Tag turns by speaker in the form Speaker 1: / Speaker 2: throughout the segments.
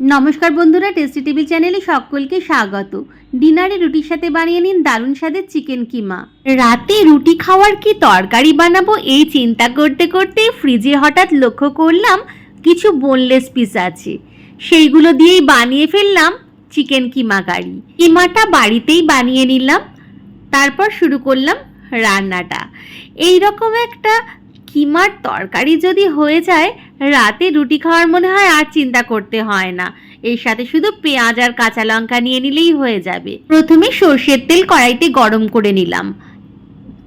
Speaker 1: নমস্কার বন্ধুরা tasty TV চ্যানেলে সকলকে স্বাগত। ডিনারে রুটির সাথে বানিয়ে নিন দারুণ স্বাদের চিকেন কিমা রাতে রুটি খাওয়ার কি তরকারি বানাবো এই চিন্তা করতে করতে ফ্রিজে হঠাৎ লক্ষ্য করলাম কিছু বোনলেস পিস আছে। সেইগুলো দিয়েই বানিয়ে ফেললাম চিকেন কিমা কারি কিমাটা বাড়িতেই বানিয়ে নিলাম, তারপর শুরু করলাম রান্নাটা। এই রকম একটা কিমার তরকারি যদি হয়ে যায় রাতে রুটি খাওয়ার মনে হয় আর চিন্তা করতে হয় না। এর সাথে শুধু পেঁয়াজ আর কাঁচা লঙ্কা নিয়ে নিলেই হয়ে যাবে। প্রথমে সর্ষের তেল কড়াইতে গরম করে নিলাম।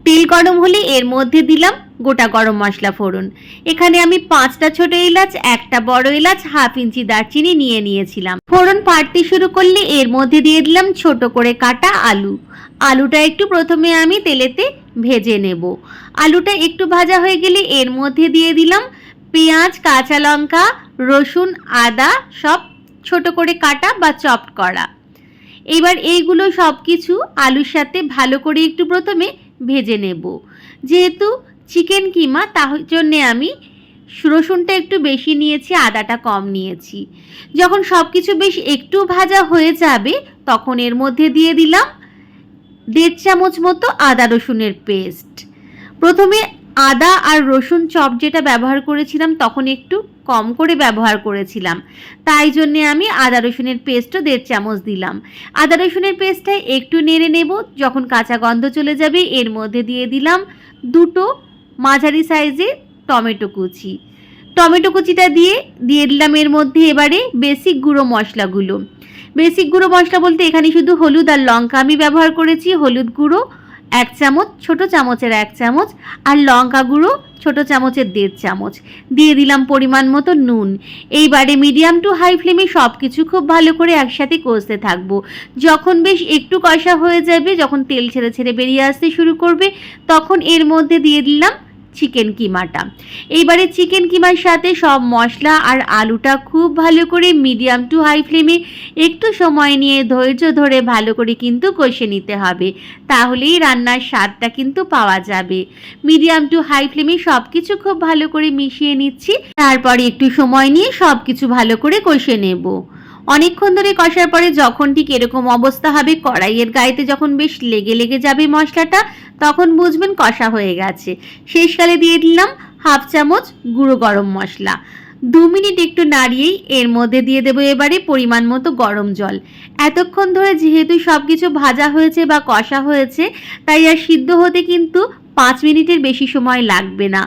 Speaker 1: তেল গরম হলে এর মধ্যে দিলাম গোটা গরম মশলা ফোড়ন। এখানে আমি পাঁচটা ছোট এলাচ, একটা বড় এলাচ, হাফ ইঞ্চি দারচিনি নিয়ে নিয়েছিলাম। ফোড়ন পাড়তে শুরু করলে এর মধ্যে দিয়ে দিলাম ছোট করে কাটা আলু। আলুটা একটু প্রথমে আমি তেলেতে ভেজে নেব। আলুটা একটু ভাজা হয়ে গেলে এর মধ্যে দিয়ে দিলাম পেঁয়াজ, কাঁচা লঙ্কা, রসুন, আদা সব ছোট করে কাটা বা চপড করা। এবার এইগুলো সব কিছু আলুর সাথে ভালো করে একটু প্রথমে ভেজে নেব। যেহেতু চিকেন কিমা, তার জন্যে আমি রসুনটা একটু বেশি নিয়েছি, আদাটা কম নিয়েছি। যখন সব কিছু বেশ একটু ভাজা হয়ে যাবে, তখন এর মধ্যে দিয়ে দিলাম দেড় চামচ মতো আদা রসুনের পেস্ট। প্রথমে আদা আর রসুন চপ যেটা ব্যবহার করেছিলাম, তখন একটু কম করে ব্যবহার করেছিলাম। তাই জন্যে আমি আদা রসুনের পেস্টও দেড় চামচ দিলাম। আদা রসুনের পেস্টটা একটু নেড়ে নেব, যখন কাঁচা গন্ধ চলে যাবে, এর মধ্যে দিয়ে দিলাম দুটো মাঝারি সাইজের টমেটো কুচি। টমেটো কুচিটা দিয়ে দিয়ে দিলাম এর মধ্যে এবারে বেসিক গুঁড়ো মশলাগুলো। বেসিক গুঁড়ো মশলা বলতে এখানে শুধু হলুদ আর লঙ্কা আমি ব্যবহার করেছি, হলুদ গুঁড়ো এক চামচ, ছোট চামচের এক চামচ আর লঙ্কা গুঁড়ো, ছোট চামচের দেড় চামচ। দিয়ে দিলাম পরিমাণ মতো নুন। এইবারে মিডিয়াম টু হাই ফ্লেমে সব কিছু খুব ভালো করে একসাথে কষতে থাকব। যখন বেশ একটু কষা হয়ে যাবে, যখন তেল ছেড়ে ছেড়ে বেরিয়ে আসতে শুরু করবে, তখন এর মধ্যে দিয়ে দিলাম চিকেন কিমাটা। এইবারে চিকেন কিমার সাথে সব মশলা আর আলুটা খুব ভালো করে মিডিয়াম টু হাই ফ্লেমে একটু সময় নিয়ে ধৈর্য ধরে ভালো করে কিন্তু কষে নিতে হবে। তাহলেই রান্নার স্বাদটা কিন্তু পাওয়া যাবে। মিডিয়াম টু হাই ফ্লেমে সব কিছু খুব ভালো করে মিশিয়ে নিচ্ছি। তারপরে একটু সময় নিয়ে সব কিছু ভালো করে কষে নেব। অনেকক্ষণ ধরে কষার পরে যখন ঠিক এরকম অবস্থা হবে, কড়াইয়ের গায়েতে যখন বেশ লেগে লেগে যাবে মশলাটা, তখন বুঝবেন কষা হয়ে গেছে। শেষকালে দিয়ে দিলাম হাফ চামচ গুঁড়ো গরম মশলা। দু মিনিট একটু নাড়িয়েই এর মধ্যে দিয়ে দেবো এবারে পরিমাণ মতো গরম জল। এতক্ষণ ধরে যেহেতু সব কিছু ভাজা হয়েছে বা কষা হয়েছে, তাই আর সিদ্ধ হতে কিন্তু পাঁচ মিনিটের বেশি সময় লাগবে না।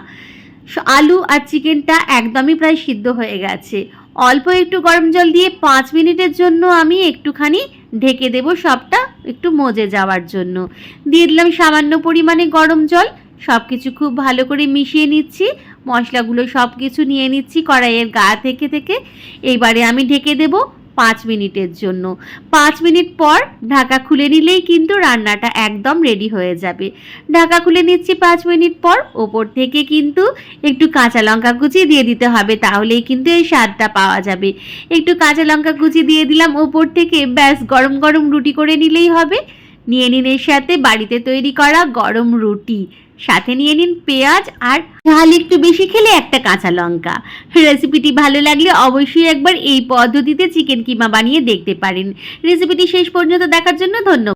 Speaker 1: আলু আর চিকেনটা একদমই প্রায় সিদ্ধ হয়ে গেছে। অল্প একটু গরম জল দিয়ে পাঁচ মিনিটের জন্য আমি একটুখানি ঢেকে দেব সবটা একটু মজে যাওয়ার জন্য। দিয়ে দিলাম সামান্য পরিমাণে গরম জল। সব কিছু খুব ভালো করে মিশিয়ে নিচ্ছি। মশলাগুলো সব কিছু নিয়ে নিচ্ছি কড়াইয়ের গা থেকে থেকে। এইবারে আমি ঢেকে দেব পাঁচ মিনিটের জন্য। পাঁচ মিনিট পর ঢাকা খুলে নিলেই কিন্তু রান্নাটা একদম রেডি হয়ে যাবে। ঢাকা খুলে নিচ্ছি পাঁচ মিনিট পর, ওপর থেকে কিন্তু একটু কাঁচা লঙ্কা কুচি দিয়ে দিতে হবে, তাহলেই কিন্তু এই স্বাদটা পাওয়া যাবে। একটু কাঁচা লঙ্কা কুচি দিয়ে দিলাম, ওপর থেকে ব্যাস গরম গরম রুটি করে নিলেই হবে। নিয়ে নিন এর সাথে বাড়িতে তৈরি করা গরম রুটি। সাথে নিয়ে নিন পেঁয়াজ আর ঝাল একটু বেশি খেলে একটা কাঁচা লঙ্কা। রেসিপিটি ভালো লাগলে অবশ্যই একবার এই পদ্ধতিতে চিকেন কিমা বানিয়ে দেখতে পারেন। রেসিপিটি শেষ পর্যন্ত দেখার জন্য ধন্যবাদ।